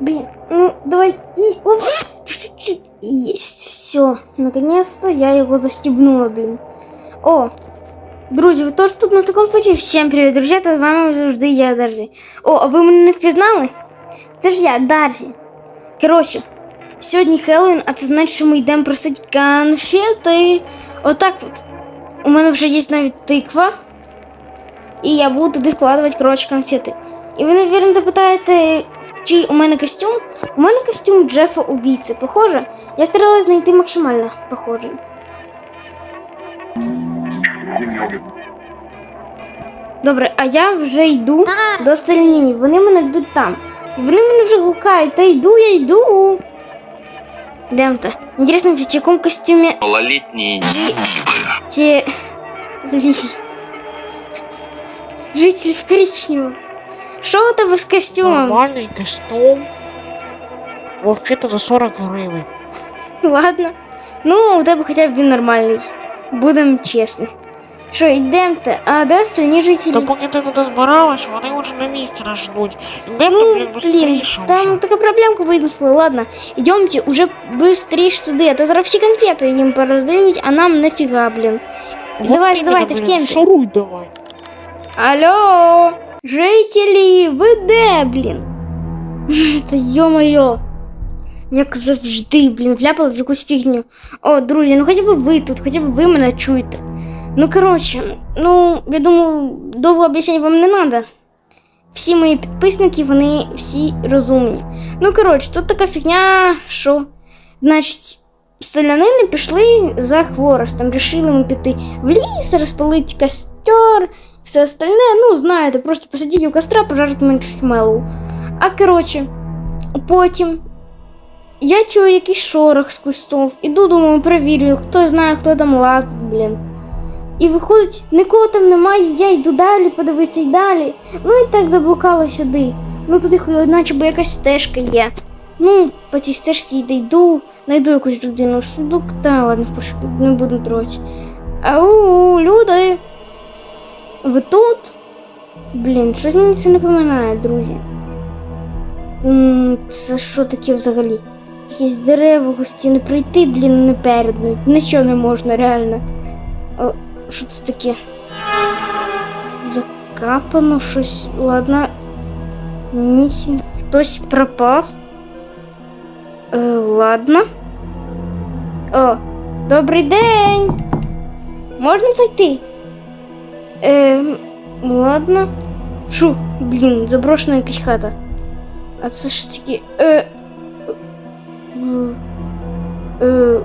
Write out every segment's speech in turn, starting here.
Блин, ну давай. И, оп, чуть-чуть. Есть, все. Наконец-то я его застегнула, блин. О, друзі, ви теж тут на такому случаї. Всім привіт, друзі, та з вами завжди я, Дарзі. О, а ви мене не впізнали? Це ж я, Дарзі. Коротше, сьогодні Хеллоуін, а це значить, що ми йдемо просити конфети. Отак от. У мене вже є навіть тиква. І я буду туди складувати, коротше, конфети. І ви, навірно, запитаєте, чи у мене костюм? У мене костюм Джефа убійці. Похоже? Я старалась знайти максимально похожий. Добре, а я вже йду до Селіні. Вони мене йдуть там. І вони мене вже гукають, та йду, я йду. Демте. Інтересно, в якому костюмі Малолетние те... Блін. Житель в коричневом. Що у тебе з костюмом? Нормальный костюм. Вообще-то за 40 гривен. Ладно. Ну, у тебе хоча б він нормальний. Будем чесні. Що, йдемте, а де остальні Та жителі? поки ти туди збиралась, вони вже на місці нас ждуть. Ідемо, Ну, блін, блін, быстріше там вже. така проблемка виникла. Ладно, йдемте уже быстріше туди, а то зараз всі конфети їм пороздають, а нам нафіга, блін. Вот давайте, іменно, давайте, в блін, темпі. Шуруй давай. Алло, Жителі, ви де, блін? Та йо-моє. Як завжди, блін, вляпали в якусь фігню. О, друзі, ну хоча б ви тут, хоча б ви мене чуєте. Ну, коротше, ну, я думаю, довго об'яснять вам не треба. Всі мої підписники, вони всі розумні. Ну, коротше, тут така фігня, що, значить, селянини пішли за хворостом, рішили ми піти в ліс, розпалити костер, все остальне, ну, знаєте, просто посидіти у костра, пожарити маршмеллоу. А коротше, потім я чую якийсь шорох з кустов, іду, думаю, перевірю, хто знає, хто там лазить, блін. І виходить, нікого там немає, я йду далі, подивитися й далі. Ну і так заблукала сюди. Ну хоч наче би якась стежка є. Ну, по цій стежці йду, йду, знайду якусь людину, сундук, та ладно, не буду трогати. Ау, люди! Ви тут? Блін, щось мені це не пам'ятає, друзі. Це що таке взагалі? Якісь дерева густі не пройти, блін, не переднуть. Нічого не можна, реально. О, що це таке? Закапано щось. Ладно. Місінь. Хтось пропав. Е, ладно. О, добрий день! Можна зайти? Е, ладно. Шу, блін, заброшена якась хата. А це ж таки. Е, в- е,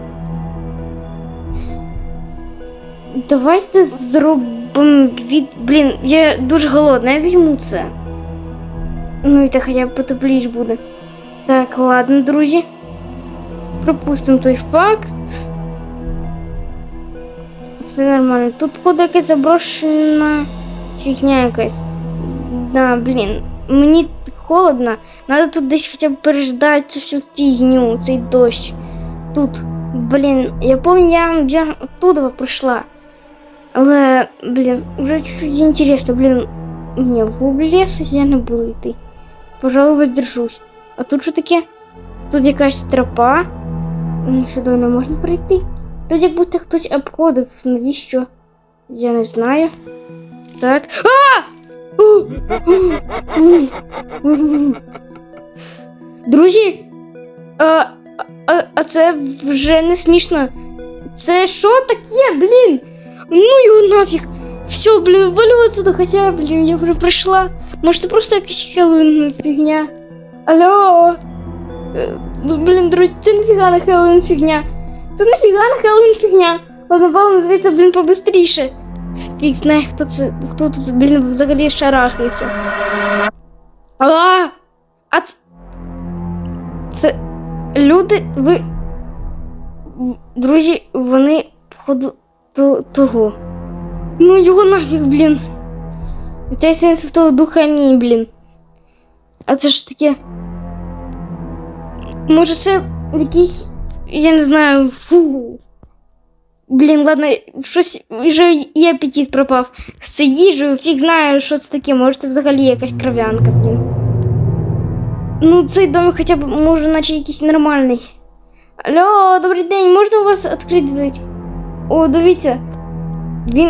давайте зробимо від. Блін, я дуже голодна, я візьму це. Ну і так хоча б буде. Так, ладно, друзі. Пропустимо той факт. Все нормально. Тут походу якась заброшена фігня якась. Да, блін, мені холодно. Надо тут десь хоча б переждати цю всю фігню, цей дощ. Тут, блін, я пам'ятаю, я вже оттуда прийшла. Але, блін, вже чуть-чуть інтересно, блін. Ні, в ліс я не буду йти. Пожалуй, воздержусь. А тут що таке? Тут якась тропа. Сюди не можна пройти. Тут як будто хтось обходив. Навіщо? Я не знаю. Так. А! Друзі, а, а, а це вже не смішно. Це що таке, блін? Ну його нафіг. Все, блін, валю отсюда, хоча, блін, я вже прийшла. Може, це просто якась Хеллоуін фігня. Алло. Е, Ну, блін, друзі, це нафіга на Хеллоуін фігня. Це нафіга на Хеллоуін фігня. Ладно, вал називається, блін, побистріше. Фіг знає, хто це, хто тут, блін, взагалі шарахається. А, а це, це люди, ви, друзі, вони, походу, то, того. Ну його нафіг, блін. Цей сенс того духа ні, блін. А це ж таке. Може, це якийсь. Я не знаю. Фу. Блін, ладно, щось вже і апетит пропав. З цією їжею фіг знає, що це таке. Може, це взагалі якась кров'янка, блін. Ну, цей домик хоча б може, наче якийсь нормальний. Алло, добрий день, можна у вас відкрити двері? О, дивіться. Він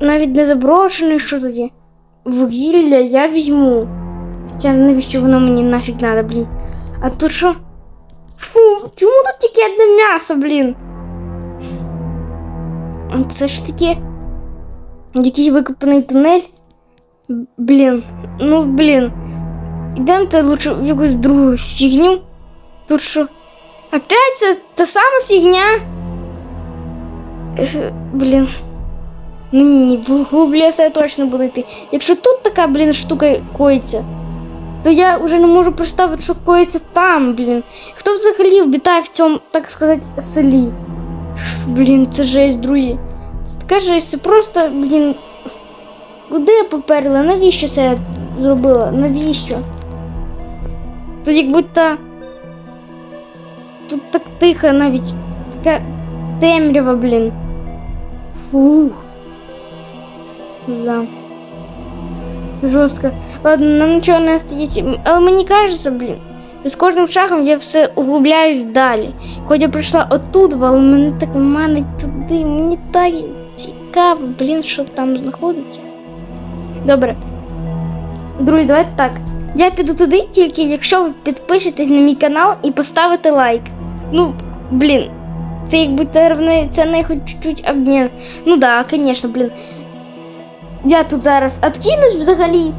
навіть не заброшений, що тоді. Вугілля я візьму. Хоча навіщо воно мені нафіг надо, блін. А тут що? Фу, чому тут тільки одне м'ясо, блін? Це ж таки якийсь викопаний тунель. Блін, ну блін. Ідемте лучше в якусь другу фігню. Тут що? Опять це та сама фігня? Е, Блін. Ну ні, в глуб лісу я точно буду йти. Якщо тут така, блін, штука коїться, То я вже не можу представити, що коїться там, блін. Хто взагалі вбітає в цьому, так сказати, селі? Блін, це жесть, друзі. Це така жесть, просто, блін. Куди я поперла? Навіщо це я зробила? Навіщо? Тут як будто. Тут так тихо навіть. Така темрява, блін. Фух. За. Це жорстко. Ладно, нам нічого не остається. Але мені кажеться, блін. що З кожним шагом я все углубляюсь далі. Хоч я прийшла отут, але мене так манить туди. Мені так цікаво, блін, що там знаходиться. Добре. Друзі, давайте так. Я піду туди тільки, якщо ви підпишетесь на мій канал і поставите лайк. Ну, блін, це як будто равняється на хоч чуть-чуть обмін. Ну да, звісно, блін. Я тут зараз откинусь взагалі.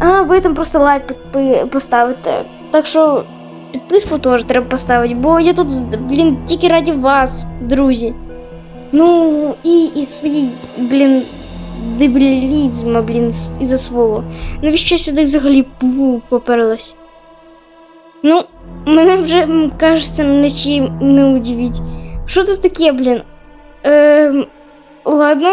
А ви там просто лайк підпи- поставите. Так що підписку теж треба поставити, бо я тут, блін, тільки раді вас, друзі. Ну, і, і свої, блін, дебілізма, блін, з- із-за свого. Навіщо я сюди взагалі пу- поперлась? Ну, мене вже, м, кажеться, нічим не удивить. Що тут таке, блін? Ем, ладно.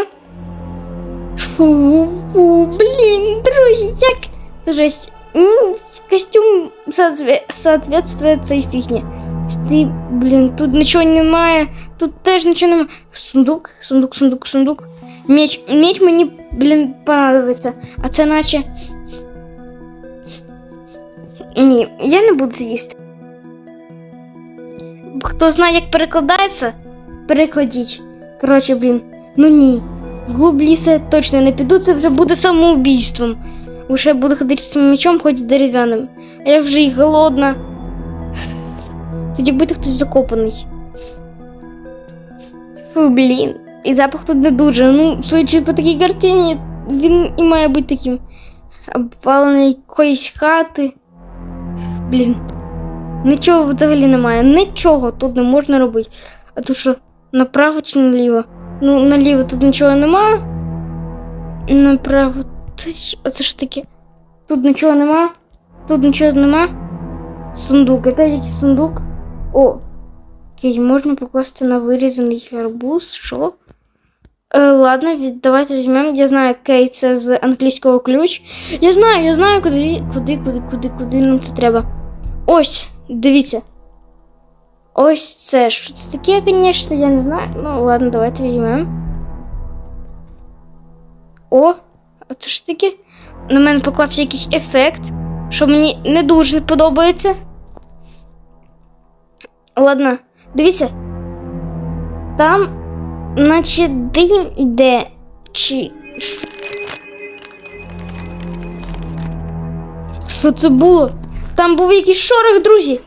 Фу, фу, блін, друзі, як? Це жесть. М, Костюм соотве- соответствует цій фігні. Ти, блін, тут нічого немає, тут теж нічого немає. Сундук, сундук, сундук, сундук. Меч, меч мені, блін, понадобиться. А це наче. Ні, я не буду це їсти. Хто знає, як перекладається, перекладіть. Коротше, блін, ну ні. Вглуб ліса точно не піду, це вже буде самоубійством. Лише буду ходити з цим мечом, хоч дерев'яним. А я вже і голодна. Тут якби хтось закопаний. Фу, блін. І запах тут не дуже. Ну, судячи по такій картині, він і має бути таким. Обвалений якоїсь хати. Блін. Нічого взагалі немає. Нічого тут не можна робити. А тут що, направо чи наліво? Ну, наліво тут нічого нема. Направо. Оце ж таке. Тут нічого нема. Тут нічого нема. Сундук. Опять якийсь сундук. О. Окей, можна покласти на вирізаний гарбуз. Що? Е, ладно, від, давайте візьмемо. Я знаю, Кей це з англійського ключ. Я знаю, я знаю, куди, куди, куди, куди, куди нам це треба. Ось, дивіться. Ось це. Що це таке, звісно, я не знаю. Ну, ладно, давайте візьмемо. О, це ж таки. На мене поклався якийсь ефект, що мені не дуже подобається. Ладно, дивіться. Там, наче дим йде. Чи. Що це було? Там був якийсь шорох, друзі.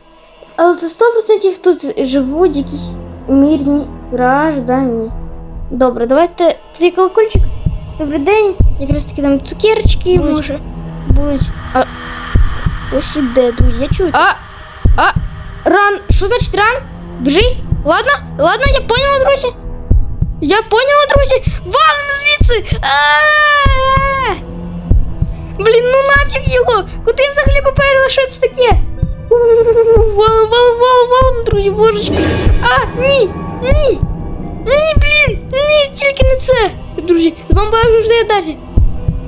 Але це 100% тут живуть якісь мирні граждані. Добре, давайте тоді колокольчик. Добрий день. Якраз таки там цукерочки, може. Будуть. А хтось іде, друзі, я чую. це. А, а, ран. Що значить ран? Біжи. Ладно, ладно, я поняла, друзі. Я поняла, друзі. Валимо звідси. А-а-а! Блін, ну нафіг його! Куди він взагалі попередила, що це таке? Валом, валом, валом, валом, друзі, божечки. А, ні, ні, ні, блін, ні, тільки не це. Друзі, вам завжди далі.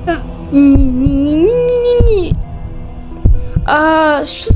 А, ні, ні, ні, ні, ні, ні, ні. А, що